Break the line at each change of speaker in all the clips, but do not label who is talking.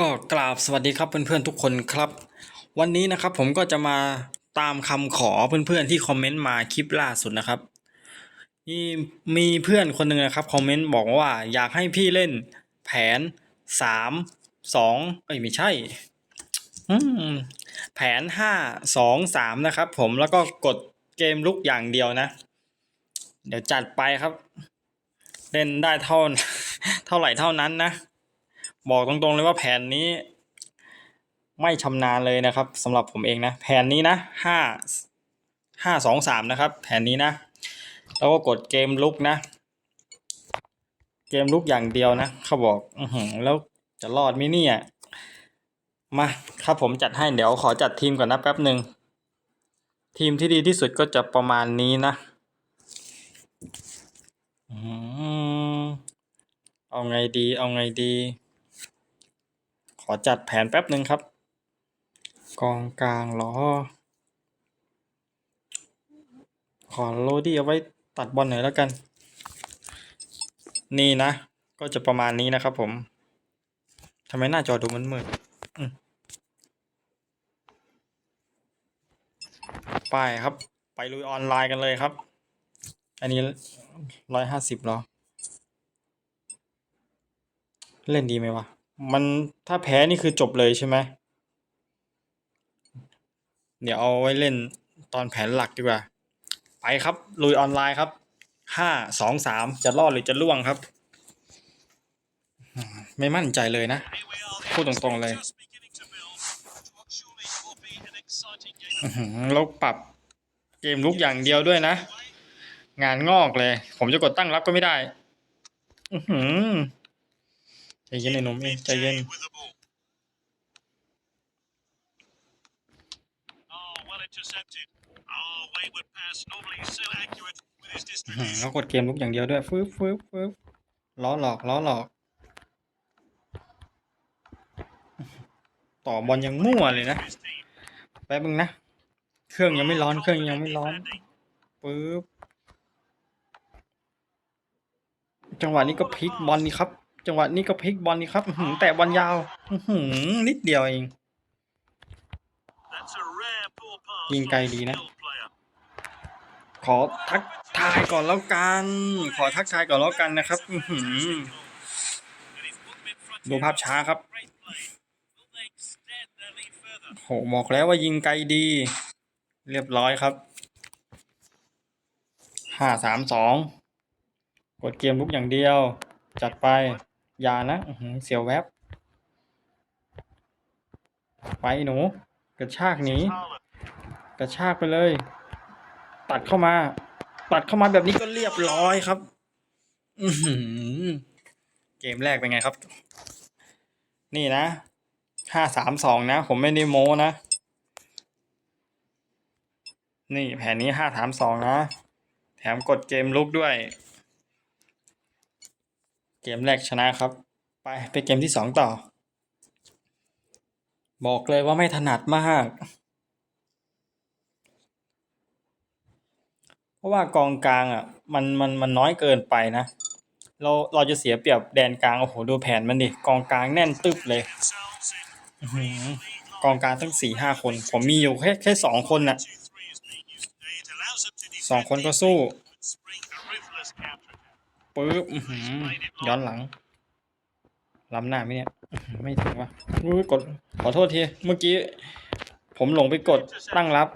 ก็กราบสวัสดีครับเพื่อนๆทุกคนครับ วันนี้นะครับผมก็จะมาตามคำขอเพื่อนๆที่คอมเมนต์มาคลิปล่าสุดนะครับมีมีเพื่อนคนหนึ่งนะครับคอมเมนต์บอกว่าอยากให้พี่เล่นแผนสามสองเอ้ยไม่ใช่แผนห้าสองสามนะครับ ผมแล้วก็กดเกมลุกอย่างเดียวนะ เดี๋ยวจัดไปครับ เล่นได้เท่าเท่าไหร่เท่านั้นนะ บอกตรงๆเลยว่าแผนนี้ ไม่ชำนาญเลยนะครับสำหรับผมเองนะ แผนนี้นะห้าห้าสองสามนะครับ แผนนี้นะ แล้วก็กดเกมลุกนะ เกมลุกอย่างเดียวนะเขาบอกอืแล้วจะรอดไหมเนี่ยมาครับผมจัดให้เดี๋ยวขอจัดทีมก่อนนะแป๊บหนึ่งทีมที่ดีที่สุดก็จะประมาณนี้นะอืมเอาไงดี เอาไงดี ขอจัดแผนแป๊บหนึ่งครับ กองกลางเหรอขอโลดี้เอาไว้ตัดบอลหน่อยแล้วกัน นี่นะ ก็จะประมาณนี้นะครับผมทำไมหน้าจอดูมันมืดไปครับ ไปลุยออนไลน์กันเลยครับ อันนี้ร้อยห้าสิบเหรอ เล่นดีไหมวะ มันถ้าแพ้นี่คือจบเลยใช่ไหม เดี๋ยวเอาไว้เล่นตอนแผนหลักดีกว่า ไปครับ ลุยออนไลน์ครับ ห้าสองสามจะรอดหรือจะล่วงครับ ไม่มั่นใจเลยนะ พูดตรงๆเลยอื้อหือแล้วปรับเกมลุกอย่างเดียวด้วยนะ งานงอกเลย ผมจะกดตั้งรับก็ไม่ได้ อือหือ เย็นไอ้หนุ่มเองใจเย็นอื้อหือแล้วกดเกมลุกอย่างเดียวด้วยฟึบฟึบฟึบล้อหลอกล้อหลอก ต่อบอลยังมั่วเลยนะแป๊บนึงนะ เครื่องยังไม่ร้อนเครื่องยังไม่ร้อนปึ๊บจังหวะนี้ก็พลิกบอลนี่ครับ จังหวะนี้ก็พลิกบอลนี่ครับอื้อหือแต่บอลยาวอื้อหือนิดเดียวเองยิงไกลดีนะ ขอทักทายก่อนแล้วกัน ขอทักทายก่อนแล้วกันนะครับอื้อหือดูภาพช้าครับโหบอกแล้วว่ายิงไกลดี เรียบร้อยครับห้าสามสองกดเกมลุกอย่างเดียว จัดไป อย่านะเสียวแวบ ไปหนู กระชากหนีกระชากไปเลย ตัดเข้ามา ตัดเข้ามาแบบนี้ก็เรียบร้อยครับเกมแรกเป็นไงครับ นี่นะห้าสามสองนะ ผมไม่ได้โม้นะ นี่แผนนี้ห้าสามสองนะ แถมกดเกมลุกด้วย เกมแรกชนะครับ ไปไปเกมที่สองต่อ บอกเลยว่าไม่ถนัดมาก เพราะว่ากองกลางอะ มันมันมันน้อยเกินไปนะ เราเราจะเสียเปรียบแดนกลาง โอ้โห ดูแผนมันดิ กองกลางแน่นตึบเลยกองกลางตั้งสี่ห้าคน ผมมีอยู่แค่แค่สองคนน่ะสองคนก็สู้ ปึ๊บย้อนหลังล้ำหน้าไหมเนี่ย ไม่ถึงวะอุ้ยกด ขอโทษที เมื่อกี้ ผมหลงไปกดตั้งรับ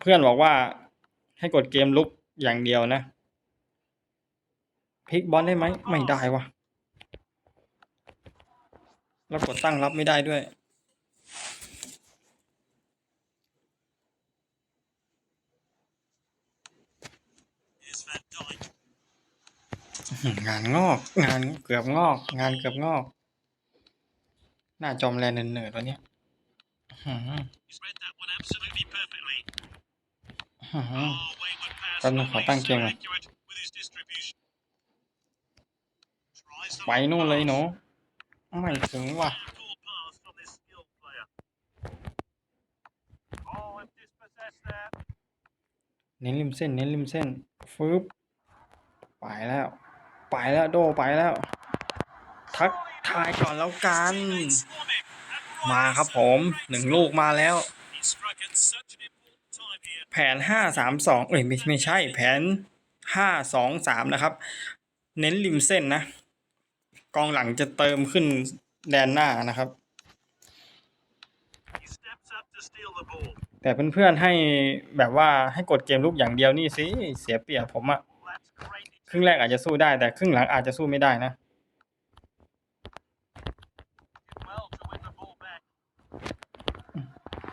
เพื่อนบอกว่า ให้กดเกมลุกอย่างเดียวนะพลิกบอลได้ไหม ไม่ได้วะแล้วกดตั้งรับไม่ได้ด้วยอ งานงอก งานเกือบงอก งานเกือบงอก หน้าจอมแลนเนิร์ดๆวันเนี้ยอื้อหืออื้อหือแป๊บนึงขอตั้งเกมก่อนไปนู่นเลยหนูไม่ถึงว่ะเน้นริมเส้น เน้นริมเส้นฟึบไปแล้ว ไปแล้วโดไปแล้ว ทักทายก่อนแล้วกัน มาครับผมหนึ่งลูกมาแล้ว แผนห้าสามสองเอ้ยไม่ไม่ใช่แผนห้าสองสามนะครับ เน้นริมเส้นนะ กองหลังจะเติมขึ้นแดนหน้านะครับ แต่เพื่อนๆให้แบบว่าให้กดเกมลูกอย่างเดียวนี่สิ เสียเปรียบผมอะ รึ่งแรกอาจจะสู้ได้แต่ครึ่งหลังอาจจะสู้ไม่ได้นะ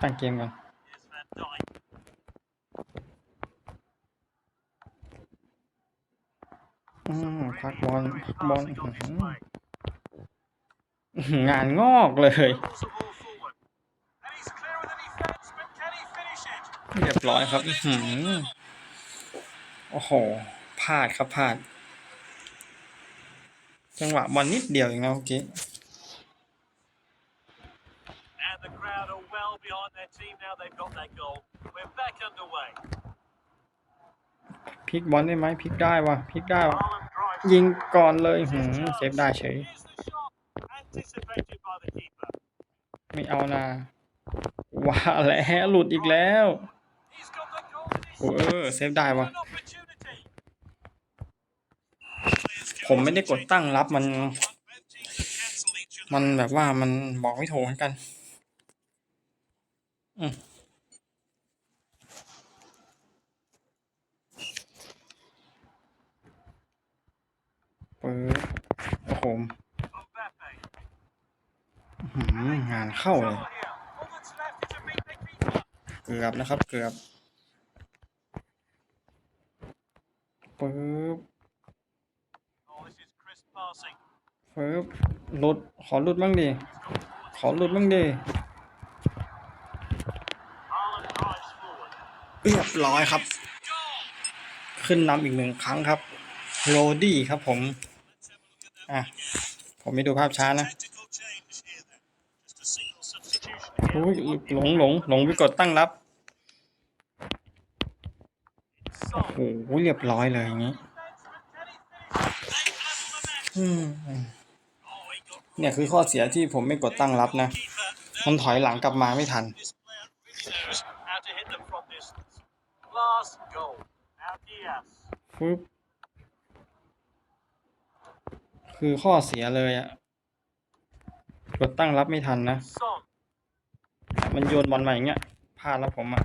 ตั้งเกมก่อนอืมพักบอลพักบอลงานงอกเลยเรียบร้อยครับโอ้โห พลาดครับพลาด จังหวะบอลนิดเดียวเองนะเมื่อกี้
And the crowd are well behind their team now they've got that goal. We're back underway.
พลิกบอลได้ไหมพลิกได้วะพลิกได้วะ
Haaland drives
ยิงก่อนเลยหืมเซฟได้เฉย
Here's the shot, anticipated by the keeper.
ไม่เอานะว่าแล้วหลุดอีกแล้ว
He's got the goal in his
โอ้เออเซฟได้วะ
an opportunity.
ผมไม่ได้กดตั้งรับมัน มันแบบว่ามันบอกไม่ถูกเหมือนกัน อืมเปิดโอ้โห
Mbappe.
อื้อหืองานเข้าเลย เกือบนะครับ เกือบปึ๊บ
is crisp passing.
ปึ๊บหลุด ขอหลุดบ้างดิ ขอหลุดบ้างดิเรียบร้อยครับ ขึ้นนำอีกหนึ่งครั้งครับโรดี้ครับผม อะ ผมไม่ดูภาพช้านะ
Tactical change here then. Just a single substitution
โอ้
here.
ยหลงหลงหลงไปกดตั้งรับ โอ้โหเรียบร้อยเลยอย่างนี้ อืม
Oh, he got
เนี่ยคือข้อเสียที่ผมไม่กดตั้งรับนะ
keeper.
มันถอยหลังกลับมาไม่ทัน
This player really knows how to hit them from distance. Last goal. Now Diaz.
ฟึบคือข้อเสียเลยอะกดตั้งรับไม่ทันนะ
Son.
มันโยนบอลมาอย่างเงี้ยพลาดแล้วผมอะ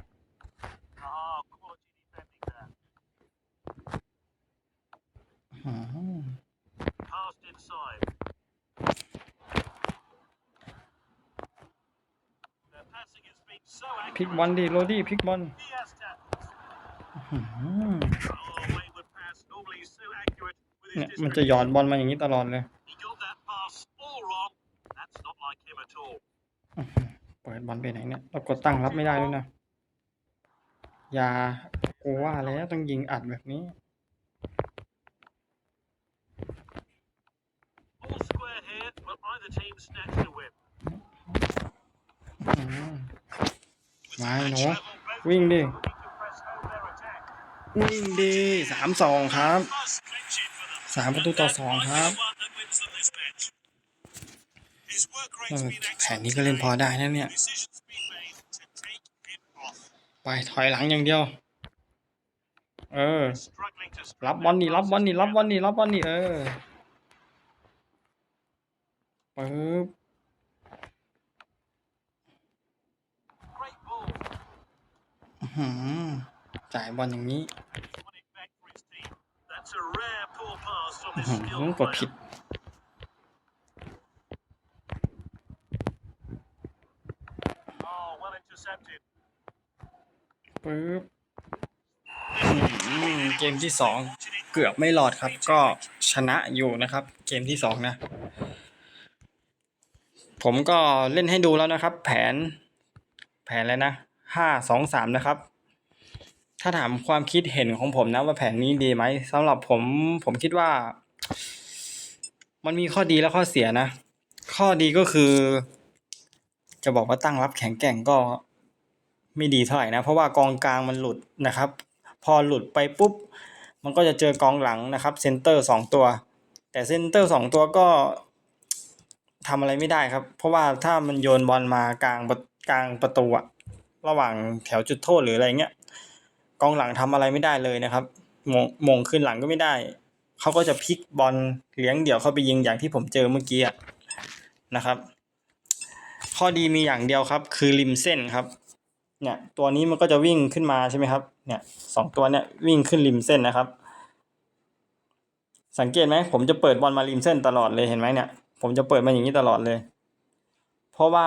พลิก
accurate.
บอลดิโรดี้พลิกบอล
Diaz tackles.
อืม
Oh, wayward pass. Normally he's so accurate with
เนี่ย
his
มันจะห
distribution.
ยอดบอลมาอย่างนี้ตลอดเลย
He got that pass all wrong. That's not like him at all.
เปิดบอลไปไหนเนี่ยเรากดตั้งรับไม่ได้ด้วยนะอย่ากูว่าแล้วต้องยิงอัดแบบนี้
All square here, but either team snatched the win.
อืม มาหนูวิ่งดิ
Looking to press home their attack.
วิ่งดีสามสองครับ
Must clinch it for them.
สามประตูต่อสองครับ
The one that wins them this match. His work
เอ
rate's
อ
been
แผน
excellent
นี้ก็เล่นพอ
today.
ได้นะเนี่ย
Decisions been made to take him off.
ไปถอยหลังอย่างเดียว เออ
Struggling to
รับบอลนี่รับบอลนี่รับบอลนี่รับบอลนี่เออปึ๊บ
Great ball.
อื้อหือ จ่ายบอลอย่างนี้
Won it back for his team. That's a rare poor pass from
อื้อ
this
หือ
skilled
กดผิดปึ๊บเกมที่สองเกือบไม่รอดครับ ก็ชนะอยู่นะครับ เกมที่สองนะ ผมก็เล่นให้ดูแล้วนะครับ แผน แผนอะไรนะ ห้าสองสามนะครับ ถ้าถามความคิดเห็นของผมนะว่าแผนนี้ดีไหมสำหรับผมผมคิดว่า มันมีข้อดีและข้อเสียนะ ข้อดีก็คือ จะบอกว่าตั้งรับแข็งแกร่งก็ไม่ดีเท่าไหร่นะ เพราะว่ากองกลางมันหลุดนะครับ พอหลุดไปปุ๊บ มันก็จะเจอกองหลังนะครับเซนเตอร์สองตัว แต่เซนเตอร์สองตัวก็ทำอะไรไม่ได้ครับ เพราะว่าถ้ามันโยนบอลมากลางประกลางประตูอะ ระหว่างแถวจุดโทษหรืออะไรเงี้ยกองหลังทำอะไรไม่ได้เลยนะครับมงมงขึ้นหลังก็ไม่ได้ เขาก็จะพลิกบอลเลี้ยงเดี่ยวเข้าไปยิงอย่างที่ผมเจอเมื่อกี้นะครับ ข้อดีมีอย่างเดียวครับ คือริมเส้นครับ เนี่ยตัวนี้มันก็จะวิ่งขึ้นมาใช่ไหมครับ เนี่ยสองตัวเนี่ยวิ่งขึ้นริมเส้นนะครับ สังเกตไหมผมจะเปิดบอลมาริมเส้นตลอดเลยเห็นไหมเนี่ย ผมจะเปิดมาอย่างนี้ตลอดเลย เพราะว่า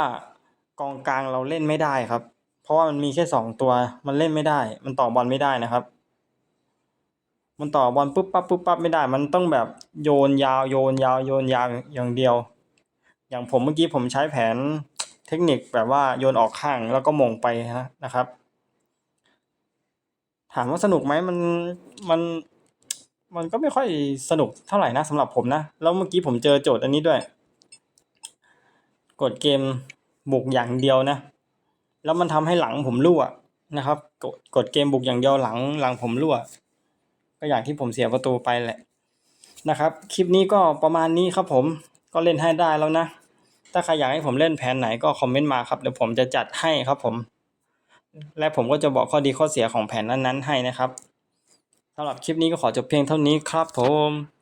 กองกลางเราเล่นไม่ได้ครับ ราะว่ามันมีแค่สองตัว มันเล่นไม่ได้ มันต่อบอลไม่ได้นะครับ มันต่อบอลปุ๊บปั๊บปุ๊บปั๊บไม่ได้ มันต้องแบบโยนยาวโยนยาวโยนยาวอย่างเดียว อย่างผมเมื่อกี้ผมใช้แผนเทคนิคแบบว่าโยนออกข้างแล้วก็มงไปนะนะครับ ถามว่าสนุกไหมมันมันมันก็ไม่ค่อยสนุกเท่าไหร่นะสำหรับผมนะ แล้วเมื่อกี้ผมเจอโจทย์อันนี้ด้วย กดเกมบุกอย่างเดียวนะ แล้วมันทำให้หลังผมรั่วนะครับ กดกดเกมบุกอย่างเดียวหลังหลังผมรั่ว ก็อย่างที่ผมเสียประตูไปแหละนะครับ คลิปนี้ก็ประมาณนี้ครับผมก็เล่นให้ได้แล้วนะ ถ้าใครอยากให้ผมเล่นแผนไหนก็คอมเมนต์มาครับเดี๋ยวผมจะจัดให้ครับผม และผมก็จะบอกข้อดีข้อเสียของแผนนั้นๆให้นะครับสำหรับคลิปนี้ก็ขอจบเพียงเท่านี้ครับผม